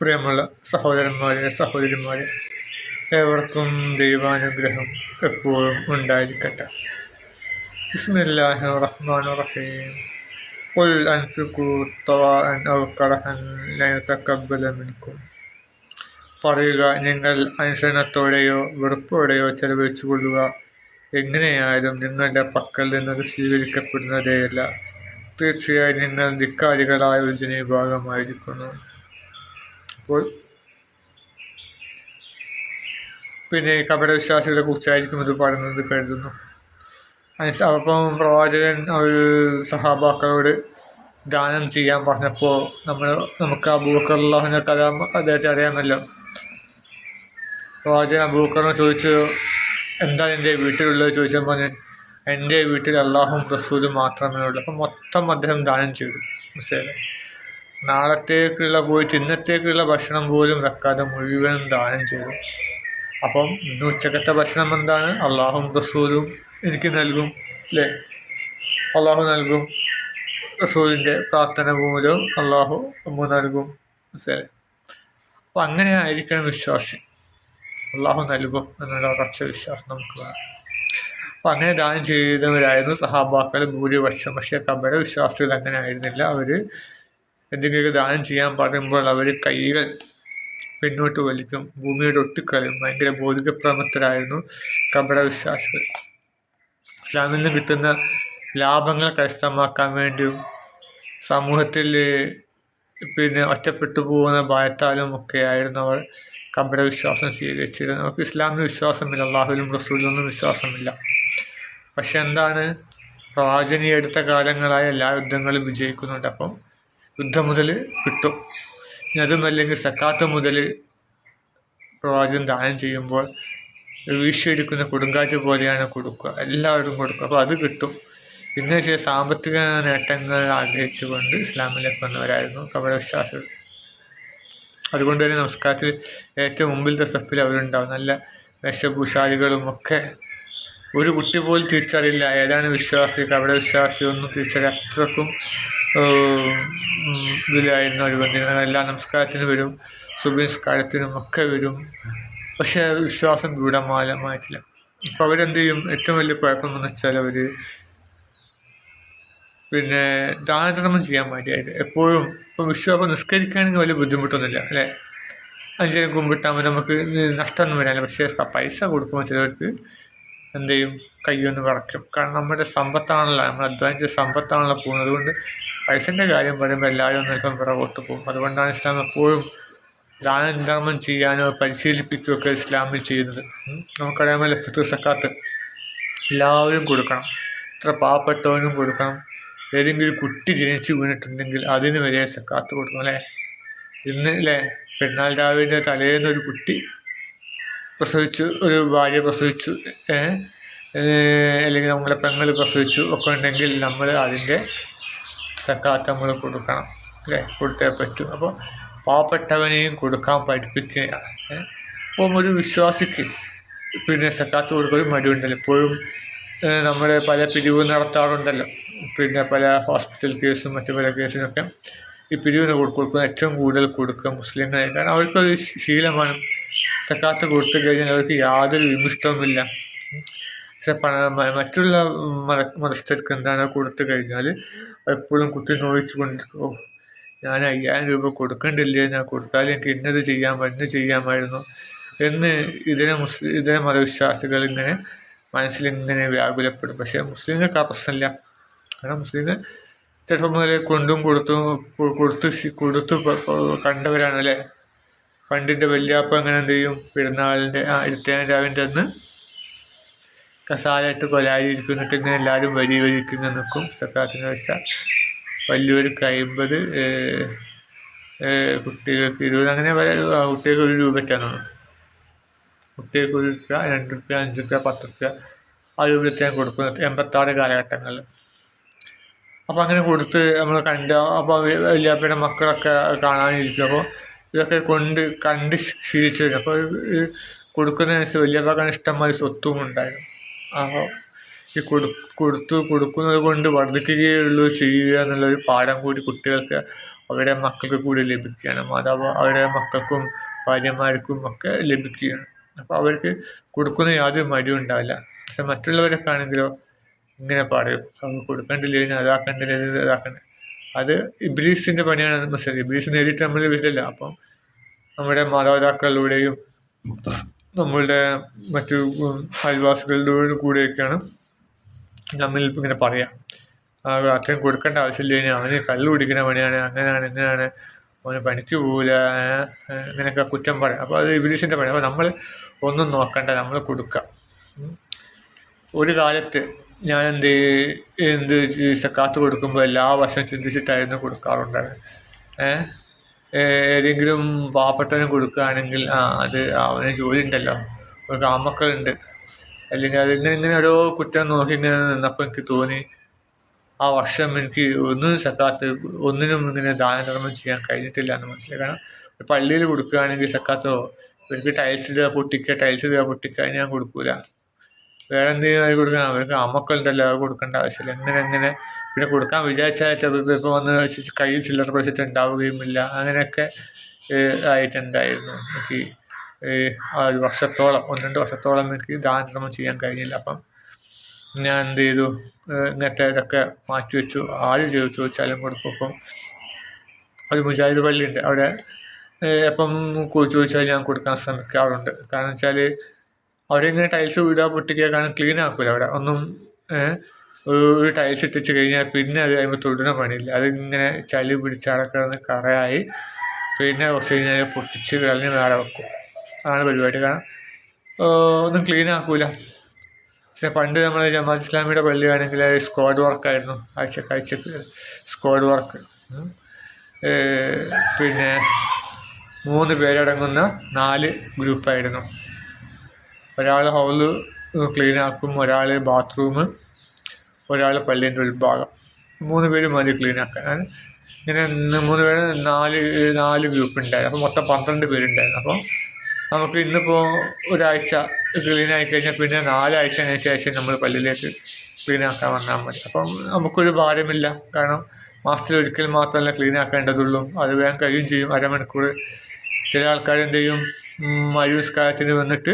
പ്രിയമുള്ള സഹോദരന്മാരെ സഹോദരിമാരെ ഏവർക്കും ദൈവാനുഗ്രഹം എപ്പോഴും ഉണ്ടായിരിക്കട്ടെ ബിസ്മില്ലാഹി റഹ്മാൻ റഹീം قل أنفقوا طواعا أو كرها لن يتقبل منكم പറയുക നിങ്ങൾ അനുസരണത്തോടെയോ വെറുപ്പോടെയോ ചെലവഴിച്ചു കൊള്ളുക എങ്ങനെയായാലും നിങ്ങളുടെ പക്കൽ നിന്നത് സ്വീകരിക്കപ്പെടുന്നതേയല്ല തീർച്ചയായും നിങ്ങൾ ധിക്കാരികളായ ഒരു ജനവിഭാഗമായിരിക്കുന്നു അപ്പോൾ പിന്നെ കപടവിശ്വാസികളെ കുറിച്ചായിരിക്കും ഇത് പറയുന്നത് കരുതുന്നു. അപ്പം പ്രവാചകൻ ഒരു സഹാബാക്കളോട് ദാനം ചെയ്യാൻ പറഞ്ഞപ്പോൾ നമ്മൾ നമുക്ക് അബൂക്കറിനെ കഥ അദ്ദേഹത്തെ അറിയാമല്ലോ. പ്രവാചകൻ അബൂക്കറിനെ ചോദിച്ചു എന്താ എന്റെ വീട്ടിലുള്ളത്? ചോദിച്ചപ്പോൾ ഞാൻ എന്റെ വീട്ടിൽ അള്ളാഹും റസൂലും മാത്രമേ ഉള്ളൂ. അപ്പം മൊത്തം അദ്ദേഹം ദാനം ചെയ്തു. മനസ്സിലായില്ലേ? നാളത്തേക്കുള്ള പോയിട്ട് ഇന്നത്തേക്കുള്ള ഭക്ഷണം പോലും വെക്കാതെ മുഴുവനും ദാനം ചെയ്തു. അപ്പം ഇന്ന് ഉച്ചക്കത്തെ ഭക്ഷണം എന്താണ്? അള്ളാഹും റസൂലും എനിക്ക് നൽകും അല്ലേ അള്ളാഹു നൽകും റസൂലിന്റെ പ്രാർത്ഥന മൂലം അള്ളാഹു അമ്മ നൽകും മനസ്സിലായി അപ്പം അങ്ങനെ ആയിരിക്കണം വിശ്വാസി. അള്ളാഹു നൽകും എന്നുള്ള ഉറച്ച വിശ്വാസം നമുക്ക് വേണം. അപ്പം അങ്ങനെ ദാനം ചെയ്തവരായിരുന്നു സഹാബാക്കൾ ഭൂരിപക്ഷം. പക്ഷേ കബര വിശ്വാസികൾ അങ്ങനെ ആയിരുന്നില്ല. അവർ എന്തെങ്കിലും ദാനം ചെയ്യാൻ പറയുമ്പോൾ അവർ കൈകൾ പിന്നോട്ട് വലിക്കും. ഭൂമിയുടെ ഒട്ടിക്കളയും ഭയങ്കര ബോധികപ്രമത്തരായിരുന്നു കപട വിശ്വാസികൾ. ഇസ്ലാമിൽ നിന്ന് കിട്ടുന്ന ലാഭങ്ങൾ കരസ്ഥമാക്കാൻ വേണ്ടിയും സമൂഹത്തിൽ പിന്നെ ഒറ്റപ്പെട്ടു പോകുന്ന ഭയത്താലും ഒക്കെ ആയിരുന്നു അവർ കപട വിശ്വാസം സ്വീകരിച്ചിരുന്നത്. അവർക്ക് ഇസ്ലാമിൽ വിശ്വാസമില്ല അള്ളാഹുലും റസൂലിലൊന്നും വിശ്വാസമില്ല. പക്ഷെ എന്താണ്? പ്രവാചനി എടുത്ത കാലങ്ങളായ എല്ലാ യുദ്ധങ്ങളും വിജയിക്കുന്നുണ്ട്. അപ്പം യുദ്ധം മുതൽ കിട്ടും. ഇനി അതുമല്ലെങ്കിൽ സക്കാത്ത മുതൽ പ്രവാചകൻ ദാനം ചെയ്യുമ്പോൾ വീശിയടിക്കുന്ന കൊടുങ്കാറ്റ് പോലെയാണ് കൊടുക്കുക. എല്ലാവരും കൊടുക്കുക. അപ്പോൾ അത് കിട്ടും. പിന്നെ ചില സാമ്പത്തിക നേട്ടങ്ങൾ ആഗ്രഹിച്ചുകൊണ്ട് ഇസ്ലാമിലേക്ക് വന്നവരായിരുന്നു കപടവിശ്വാസികൾ അതുകൊണ്ട് തന്നെ നമസ്കാരത്തിൽ ഏറ്റവും മുമ്പിലത്തെ സഫിൽ അവരുണ്ടാവും. നല്ല വേഷഭൂഷാലികളും ഒക്കെ. ഒരു കുട്ടി പോലും തിരിച്ചറിയില്ല. ഏതാണ് വിശ്വാസി? കപട വിശ്വാസി ഒന്നും തിരിച്ചറിയ അത്രക്കും ഏഹ്, ഉം, ഇതിലായിരുന്നു അവർ വന്നിരുന്നത് എല്ലാ നമസ്കാരത്തിനും വരും സുബിസ്കാരത്തിനും ഒക്കെ വരും. പക്ഷേ വിശ്വാസം ദൃഢമാലമായിട്ടില്ല. അപ്പോൾ അവരെന്ത് ചെയ്യും? ഏറ്റവും വലിയ കുഴപ്പമെന്ന് വെച്ചാൽ അവർ പിന്നെ ദാനധർമ്മം ചെയ്യാൻ വേണ്ടിയായിട്ട് എപ്പോഴും ഇപ്പം വിശ്വാസം നിസ്കരിക്കുകയാണെങ്കിൽ വലിയ ബുദ്ധിമുട്ടൊന്നുമില്ല അല്ലേ? അഞ്ചര കുമ്പിട്ടാകുമ്പോൾ നമുക്ക് നഷ്ടമൊന്നും വരാനില്ല. പക്ഷേ പൈസ കൊടുക്കുമ്പോൾ ചിലവർക്ക് എന്ത് ചെയ്യും? കയ്യൊന്ന് വിറയ്ക്കും. കാരണം നമ്മുടെ സമ്പത്താണല്ലോ നമ്മൾ അധ്വാനിച്ച സമ്പത്താണല്ലോ പോകുന്നത്. അതുകൊണ്ട് പൈസന്റെ കാര്യം വരുമ്പോൾ എല്ലാവരും നിൽക്കാൻ പിറകോട്ട് പോകും. അതുകൊണ്ടാണ് ഇസ്ലാം എപ്പോഴും ദാനധർമ്മം ചെയ്യാനോ പരിശീലിപ്പിക്കുകയോ ഒക്കെ ഇസ്ലാമിൽ ചെയ്യുന്നത്. നമുക്കറിയാമല്ലോ ഫിത്ർ സക്കാത്ത് എല്ലാവരും കൊടുക്കണം. എത്ര പാവപ്പെട്ടവനും കൊടുക്കണം. ഏതെങ്കിലും കുട്ടി ജനിച്ച് വീണിട്ടുണ്ടെങ്കിൽ അതിന് വരെ സക്കാത്ത് കൊടുക്കണം അല്ലേ? ഇന്ന് അല്ലേ? പെരുന്നാൾ രാവിലെ തലേന്ന് ഒരു കുട്ടി പ്രസവിച്ചു ഒരു ഭാര്യ പ്രസവിച്ചു അല്ലെങ്കിൽ നമ്മളെ പെങ്ങൾ പ്രസവിച്ചു ഒക്കെ ഉണ്ടെങ്കിൽ നമ്മൾ അതിന്റെ സക്കാത്ത് നമ്മൾ കൊടുക്കണം അല്ലേ? കൊടുത്തേ പറ്റൂ. അപ്പോൾ പാവപ്പെട്ടവനെയും കൊടുക്കാൻ പഠിപ്പിക്കുകയാണ്. അപ്പോൾ അപ്പം ഒരു വിശ്വാസിക്ക് പിന്നെ സക്കാത്ത് കൊടുക്കൊരു മടിയുണ്ടല്ലോ. എപ്പോഴും ഏ, നമ്മുടെ പല പിരിവ് നടത്താറുണ്ടല്ലോ. പിന്നെ പല ഹോസ്പിറ്റൽ കേസും മറ്റു പല കേസിനൊക്കെ ഈ പിരിവിന് കൊടു- കൊടുക്കുന്ന ഏറ്റവും കൂടുതൽ കൊടുക്കുക മുസ്ലിങ്ങളെ. കാരണം അവർക്കൊരു ശീലമാണ് സക്കാത്ത് കൊടുത്തു കഴിഞ്ഞാൽ അവർക്ക് യാതൊരു വിമിഷ്ടവുമില്ല. പക്ഷെ മറ്റുള്ള മത മതസ്ഥർക്ക് എന്താണ് കൊടുത്തു കഴിഞ്ഞാൽ എപ്പോഴും കുത്തി നോയിച്ചു കൊണ്ടിരിക്കും "ഓ, ഞാൻ അയ്യായിരം രൂപ കൊടുക്കണ്ടില്ലേ ഞാൻ കൊടുത്താൽ എനിക്ക് ഇന്നത് ചെയ്യാൻ ഇന്ന് ചെയ്യാമായിരുന്നു എന്ന് ഇതിനെ മുസ്ലിം ഇതിനെ മതവിശ്വാസികൾ ഇങ്ങനെ മനസ്സിലിങ്ങനെ വ്യാകുലപ്പെടും. പക്ഷേ മുസ്ലിങ്ങൾക്ക് ആ പ്രശ്നമില്ല. കാരണം മുസ്ലിങ്ങൾ ചെറുപ്പം മുതലേ കൊണ്ടും കൊടുത്തും കൊടുത്തു കൊടുത്ത് ശി- കൊടുത്ത് പ- പ- കണ്ടവരാണ് അല്ലേ? പണ്ടിന്റെ വല്യാപ്പ അങ്ങനെ എന്ത് ചെയ്യും? പെരുന്നാളിന്റെ ആ രാവിന്റെ അന്ന് കസാലയിട്ട് കൊലാരി ഇരിക്കുന്നിട്ട് ഇങ്ങനെ എല്ലാവരും വരി വരിക്കുന്ന നിൽക്കും. സക്കാത്തിന് വെച്ച വലിയൊരു അമ്പത് കുട്ടികൾക്ക് ഇരുപത് അങ്ങനെ പല കുട്ടികൾക്ക് ഒരു രൂപയ്ക്കാണ് കുട്ടികൾക്ക് ഒരു രൂപ രണ്ട് രൂപ അഞ്ച് രൂപ പത്ത് രൂപ ആ രൂപയ്ക്കാണ് കൊടുക്കുന്നത് എൺപത്താറ് കാലഘട്ടങ്ങളിൽ. അപ്പോൾ അങ്ങനെ കൊടുത്ത് നമ്മൾ കണ്ട അപ്പോൾ വല്യാപ്പയുടെ മക്കളൊക്കെ കാണാനിരിക്കും. അപ്പോൾ ഇതൊക്കെ കൊണ്ട് കണ്ട് ശീലിച്ചു വരും. അപ്പോൾ കൊടുക്കുന്നതിനനുസരിച്ച് വലിയപ്പാക്കാൻ ഇഷ്ടമായി സ്വത്തും ഉണ്ടായിരുന്നു ഈ കൊടു കൊടുത്തു കൊടുക്കുന്നത് കൊണ്ട് വർദ്ധിക്കുകയുള്ളൂ ചെയ്യുക എന്നുള്ളൊരു പാഠം കൂടി കുട്ടികൾക്ക് അവരുടെ മക്കൾക്ക് കൂടി ലഭിക്കുകയാണ്. മാതാവ് അവരുടെ മക്കൾക്കും ഭാര്യമാർക്കും ഒക്കെ ലഭിക്കുകയാണ്. അപ്പോൾ അവർക്ക് കൊടുക്കുന്ന യാതൊരു മടിയും ഉണ്ടാവില്ല. പക്ഷെ മറ്റുള്ളവരൊക്കെ ആണെങ്കിലോ ഇങ്ങനെ പറയും. അവർ കൊടുക്കണ്ടില്ല? അതാക്കേണ്ടില്ല? ഇത് ഇതാക്കണ്ട. അത് ഇബ്ലീസിന്റെ പണിയാണ്. മനസ്സിലായി. ഇബ്ലീസ് നേരിട്ട് നമ്മൾ വരില്ല. അപ്പം നമ്മുടെ മാതാപിതാക്കളിലൂടെയും നമ്മളുടെ മറ്റു അയൽവാസികളുടെ കൂടെയൊക്കെയാണ് നമ്മൾ ഇങ്ങനെ പറയാം അത്രയും കൊടുക്കേണ്ട ആവശ്യമില്ല ഇനി അവന് കല്ല് കുടിക്കുന്ന പണിയാണ് അങ്ങനെയാണ് ഇങ്ങനെയാണ് അവന് പണിക്ക് പോകില്ല ഇങ്ങനെയൊക്കെ കുറ്റം പറയാം അപ്പോൾ അത് ഇബിലീസിന്റെ പണി അപ്പോൾ നമ്മൾ ഒന്നും നോക്കണ്ട നമ്മൾ കൊടുക്കാം ഒരു കാലത്ത് ഞാൻ എന്ത് എന്ത് സക്കാത്ത് കൊടുക്കുമ്പോൾ എല്ലാ വർഷവും ചിന്തിച്ചിട്ടായിരുന്നു കൊടുക്കാറുണ്ടായിരുന്നത് ഏഹ് ഏതെങ്കിലും പാവപ്പെട്ടവന് കൊടുക്കുകയാണെങ്കിൽ ആ അത് അവന് ജോലി ഉണ്ടല്ലോ അവർക്ക് ആമക്കളുണ്ട് അല്ലെങ്കിൽ അത് ഇങ്ങനെ ഓരോ കുറ്റം നോക്കി ഇങ്ങനെ നിന്നപ്പോൾ എനിക്ക് തോന്നി ആ വർഷം എനിക്ക് ഒന്നും സക്കാത്ത് ഒന്നിനും ഇങ്ങനെ ദാനധർമ്മം ചെയ്യാൻ കഴിഞ്ഞിട്ടില്ല എന്ന് മനസ്സിലായി. കാരണം ഒരു പള്ളിയിൽ കൊടുക്കുകയാണെങ്കിൽ സക്കാത്തോ എനിക്ക് ടൈൽസ് ഇടുക പൊട്ടിക്കുക ടൈൽസ് ഇടുക പൊട്ടിക്കുക ഞാൻ കൊടുക്കൂല. വേറെ എന്തെങ്കിലും കൊടുക്കണം അവർക്ക് അമ്മക്കളുണ്ടല്ലോ അവർ കൊടുക്കേണ്ട ആവശ്യമില്ല. എങ്ങനെ എങ്ങനെ പിന്നെ കൊടുക്കാൻ വിചാരിച്ചാൽ ഇപ്പോൾ വന്ന് കയ്യിൽ ചില്ലറ പൈസ ഉണ്ടാവുകയുമില്ല. അങ്ങനെയൊക്കെ ആയിട്ടുണ്ടായിരുന്നു. എനിക്ക് ആ ഒരു വർഷത്തോളം ഒന്ന് രണ്ട് വർഷത്തോളം എനിക്ക് ദാനധർമ്മം ചെയ്യാൻ കഴിഞ്ഞില്ല. അപ്പം ഞാൻ എന്ത് ചെയ്തു? ഇങ്ങനത്തെ ഇതൊക്കെ മാറ്റി വെച്ചു. ആര് ചോദിച്ചു ചോദിച്ചാലും കൊടുക്കും. ഒരു മുജാഹിദ് പള്ളിയുണ്ട്. അവിടെ എപ്പം ചോദിച്ചാൽ ഞാൻ കൊടുക്കാൻ ശ്രമിക്കാറുണ്ട്. കാരണം വെച്ചാൽ അവരിങ്ങനെ ടൈൽസ് വീടാ പൊട്ടിക്കുക കാരണം ക്ലീൻ ആക്കില്ല അവിടെ. ഒന്നും ഒരു ടൈൽസ് ഇട്ടിച്ച് കഴിഞ്ഞാൽ പിന്നെ അത് അതിന് തൊടുന്ന പണിയില്ല. അതിങ്ങനെ ചളി പിടിച്ച് കിടന്ന് കറയായി. പിന്നെ കുറച്ച് കഴിഞ്ഞാൽ പൊട്ടിച്ച് കളഞ്ഞ് വേറെ വെക്കും. അതാണ് പരിപാടി. കാരണം ഒന്നും ക്ലീൻ ആക്കൂല. പക്ഷെ പണ്ട് നമ്മൾ ജമാഅത്ത് ഇസ്ലാമിയുടെ പള്ളിയാണെങ്കിൽ സ്ക്വാഡ് വർക്കായിരുന്നു ആഴ്ചക്ക് ആഴ്ചക്ക് സ്ക്വാഡ് വർക്ക് പിന്നെ മൂന്ന് പേരടങ്ങുന്ന നാല് ഗ്രൂപ്പായിരുന്നു ഒരാൾ ഹോൾ ക്ലീൻ ആക്കും ഒരാൾ ബാത്റൂം ഒരാൾ പല്ലിന്റെ ഉൾഭാഗം. മൂന്ന് പേര് മതി ക്ലീൻ ആക്കാൻ. ഇങ്ങനെ മൂന്ന് പേര് നാല് നാല് ഗ്രൂപ്പ് ഉണ്ടായിരുന്നു. അപ്പോൾ മൊത്തം പന്ത്രണ്ട് പേരുണ്ടായിരുന്നു. അപ്പോൾ നമുക്ക് ഇന്നിപ്പോൾ ഒരാഴ്ച ക്ലീൻ ആയി കഴിഞ്ഞാൽ പിന്നെ നാലാഴ്ചയ്ക്ക് ശേഷം നമ്മൾ പല്ലിലേക്ക് ക്ലീൻ ആക്കാൻ വന്നാൽ മതി. അപ്പം നമുക്കൊരു ഭാരമില്ല. കാരണം മാസത്തിൽ ഒരിക്കൽ മാത്രമല്ല ക്ലീൻ ആക്കേണ്ടതുള്ളൂ. അത് വേഗം കഴിയും ചെയ്യും. അരമണിക്കൂർ. ചില ആൾക്കാർ മയൂസ്കാരത്തിന് വന്നിട്ട്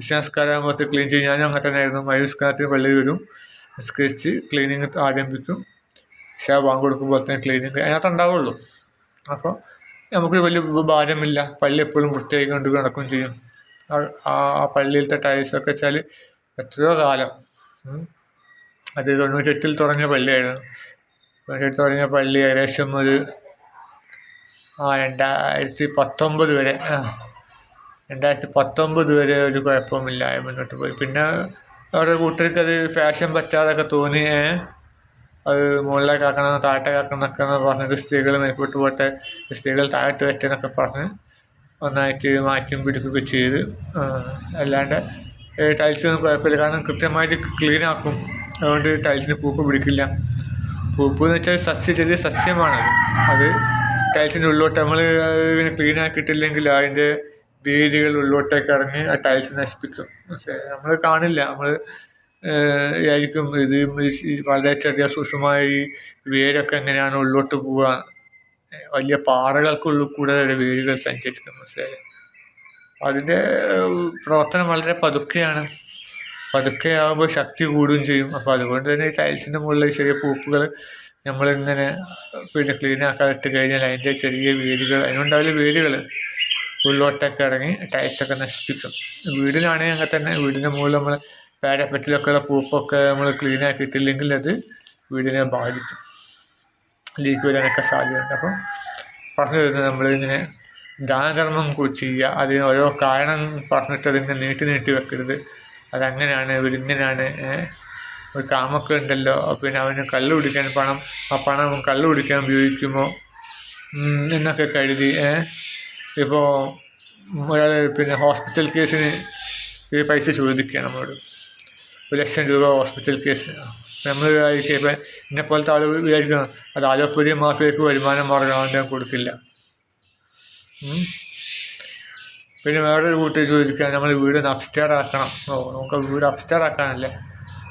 വിശ്വാസക്കാരാകുമ്പോൾ ക്ലീൻ ചെയ്യും. ഞാനും അങ്ങനെ തന്നെ ആയിരുന്നു മയൂസ്കാരത്തിന് പള്ളിയിൽ വരും. നിസ്കരിച്ച് ക്ലീനിങ് ആരംഭിക്കും. പക്ഷേ ബാങ്ക് കൊടുക്കുമ്പോൾ തന്നെ ക്ലീനിങ് അതിനകത്ത് ഉണ്ടാവുള്ളൂ. അപ്പോൾ നമുക്ക് വലിയ ഭാരമില്ല പള്ളി എപ്പോഴും വൃത്തിയായി കൊണ്ട് നടക്കുകയും ചെയ്യും. ആ- ആ ആ പള്ളിയിലത്തെ ടൈൽസൊക്കെ വെച്ചാൽ എത്രയോ കാലം. അത് തൊണ്ണൂറ്റെട്ടിൽ തുടങ്ങിയ പള്ളിയായിരുന്നു. തൊണ്ണൂറ്റെട്ടിൽ തുടങ്ങിയ പള്ളി ഏകദേശം ഒരു ആ രണ്ടായിരത്തി പത്തൊമ്പത് വരെ ആ രണ്ടായിരത്തി പത്തൊമ്പത് വരെ ഒരു കുഴപ്പമില്ലാതെ മുന്നോട്ട് പോയി. പിന്നെ അവരുടെ കൂട്ടർക്ക് അത് ഫാഷൻ പറ്റാതൊക്കെ തോന്നി അത് മുകളിലേക്ക് ആക്കണം താഴത്തെ ആക്കണം എന്നൊക്കെ പറഞ്ഞിട്ട് സ്ത്രീകൾ മേപ്പോട്ട് പോട്ടെ സ്ത്രീകൾ താഴത്ത് വെറ്റെന്നൊക്കെ പറഞ്ഞ് ഒന്നായിട്ട് മാറ്റിയും പിടിക്കുകയൊക്കെ ചെയ്ത് അല്ലാണ്ട് ടൈൽസ് ഒന്നും കുഴപ്പമില്ല. കാരണം കൃത്യമായിട്ട് ക്ലീൻ ആക്കും. അതുകൊണ്ട് ടൈൽസിന് പൂപ്പ് പിടിക്കില്ല. പൂപ്പ് എന്ന് വെച്ചാൽ സസ്യ ചെറിയ സസ്യമാണത്. അത് ടൈൽസിന്റെ ഉള്ളോട്ട് നമ്മൾ ഇങ്ങനെ ക്ലീൻ ആക്കിയിട്ടില്ലെങ്കിൽ അതിന്റെ വേരുകൾ ഉള്ളോട്ടേക്ക് ഇറങ്ങി ആ ടൈൽസ് നശിപ്പിക്കും. നമ്മൾ കാണില്ല. നമ്മൾ ആയിരിക്കും. ഇത് വളരെ ചെറിയ സൂക്ഷ്മമായ വേരൊക്കെ എങ്ങനെയാണ് ഉള്ളോട്ട് പോവുക? വലിയ പാറകൾക്കുള്ളിൽ കൂടെ വേരുകൾ സഞ്ചരിക്കും. മനസ്സിലായി അതിന്റെ പ്രവർത്തനം വളരെ പതുക്കെയാണ്. പതുക്കെ ആകുമ്പോൾ ശക്തി കൂടുകയും ചെയ്യും. അപ്പോൾ അതുകൊണ്ട് തന്നെ ടൈൽസിന്റെ മുകളിൽ ചെറിയ പൂപ്പുകൾ നമ്മളിങ്ങനെ പിന്നെ ക്ലീൻ ആക്കാതെ ഇട്ട് കഴിഞ്ഞാൽ അതിന്റെ ചെറിയ വേരുകൾ അതിനുണ്ടാവില്ല വേരുകൾ ഉള്ളോട്ടൊക്കെ ഇറങ്ങി ടൈൽസൊക്കെ നശിപ്പിക്കും. വീടിനാണെങ്കിൽ അങ്ങനെ തന്നെ. വീടിന്റെ മുകളിൽ നമ്മൾ പാരപ്പറ്റിലൊക്കെ ഉള്ള പൂപ്പൊക്കെ നമ്മൾ ക്ലീൻ ആക്കിയിട്ടില്ലെങ്കിൽ അത് വീടിനെ ബാധിക്കും. ലീക്ക് വരാനൊക്കെ സാധ്യതയുണ്ട്. അപ്പം പറഞ്ഞു വരുന്നത് നമ്മളിങ്ങനെ ദാനധർമ്മം ചെയ്യുക. അതിന് ഓരോ കാരണം പറഞ്ഞിട്ട് അതിങ്ങനെ നീട്ടി നീട്ടി വെക്കരുത്. അതങ്ങനെയാണ് ഇവരിങ്ങനെയാണ് ഒരു കാമൊക്കെ ഉണ്ടല്ലോ. പിന്നെ അവന് കള്ളു കുടിക്കാൻ പണം ആ പണം കള്ളു കുടിക്കാൻ ഉപയോഗിക്കുമോ? എന്നൊക്കെ കരുതി ഇപ്പോൾ ഒരാൾ പിന്നെ ഹോസ്പിറ്റൽ കേസിന് ഈ പൈസ ചോദിക്കുക നമ്മളോട്. ഒരു ലക്ഷം രൂപ ഹോസ്പിറ്റൽ കേസ്. നമ്മൾ വിചാരിക്കുക ഇപ്പം എന്നെ പോലത്തെ ആൾ വിചാരിക്കണം അത് ആലോപ്പുരി മാഫിയക്ക് വരുമാനം മാർഗമാണ് ഞാൻ കൊടുക്കില്ല. പിന്നെ വേറൊരു കൂട്ടി ചോദിക്കുക നമ്മൾ വീട് അപ്സ്റ്റെയർ ആക്കണം. ഓ നമുക്ക് വീട് അപ്സ്റ്റെയർ ആക്കാനല്ലേ.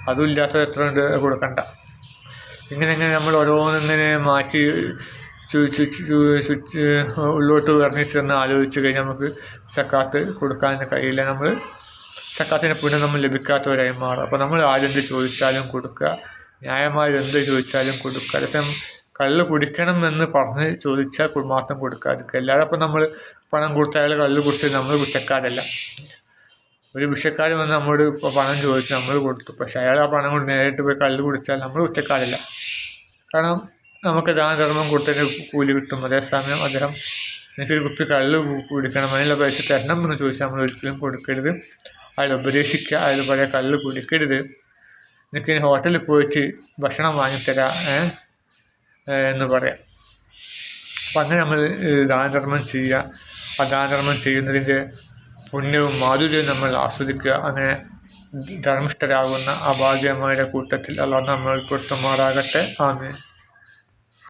അതും ഇല്ലാത്ത എത്ര ഉണ്ട് കൊടുക്കണ്ട. ഇങ്ങനെ ഇങ്ങനെ നമ്മൾ ഓരോന്നിങ്ങനെ മാറ്റി ചുറ്റി ഉള്ളോട്ട് വർണിച്ചെന്ന് ചെന്ന് ആലോചിച്ച് കഴിഞ്ഞാൽ നമുക്ക് സക്കാത്ത് കൊടുക്കാൻ കഴിയില്ല. നമ്മൾ സക്കാത്തിന്റെ പുണ്യം നമ്മൾ ലഭിക്കാത്തവരായി മാറും. അപ്പോൾ നമ്മൾ ആരെന്ത് ചോദിച്ചാലും കൊടുക്കുക. ന്യായമായി എന്ത് ചോദിച്ചാലും കൊടുക്കുക. അതേസമയം കള്ള് കുടിക്കണം എന്ന് പറഞ്ഞ് ചോദിച്ചാൽ മാത്രം കൊടുക്കാതിരിക്കുക എല്ലാവരും അപ്പം നമ്മൾ പണം കൊടുത്ത അയാൾ കള്ള് കുടിച്ചത് നമ്മൾ കുറ്റക്കാരല്ല. ഒരു വിഷക്കാരൻ വന്ന് നമ്മോട് ഇപ്പോൾ പണം ചോദിച്ചു നമ്മൾ കൊടുത്തു. പക്ഷേ അയാൾ ആ പണം കൊണ്ട് നേരിട്ട് പോയി കള്ള് കുടിച്ചാൽ നമ്മൾ കുറ്റക്കാരല്ല. കാരണം നമുക്ക് ദാനധർമ്മം കൊടുത്തതിന് കൂലി കിട്ടും. അതേസമയം അദ്ദേഹം എനിക്കൊരു കുപ്പി കള്ള് കുടിക്കണം. അതിനുള്ള പൈസ തരണം എന്ന് ചോദിച്ചാൽ നമ്മൾ ഒരിക്കലും കൊടുക്കരുത്. അയാൾ ഉപദേശിക്കുക. അയാൾ പറയാം കള്ള് കുടിക്കരുത്. എനിക്ക് ഹോട്ടലിൽ പോയിട്ട് ഭക്ഷണം വാങ്ങിത്തരാം എന്ന് പറയാം. അപ്പം അങ്ങനെ നമ്മൾ ദാനധർമ്മം ചെയ്യുക. ആ ദാനധർമ്മം ചെയ്യുന്നതിന്റെ പുണ്യവും മാധുര്യവും നമ്മൾ ആസ്വദിക്കുക. അങ്ങനെ ധർമ്മിഷ്ഠരാകുന്ന ആ കൂട്ടത്തിൽ അല്ലാതെ നമ്മൾ ഉൾപ്പെടുത്തുമാറാകട്ടെ ആമീൻ.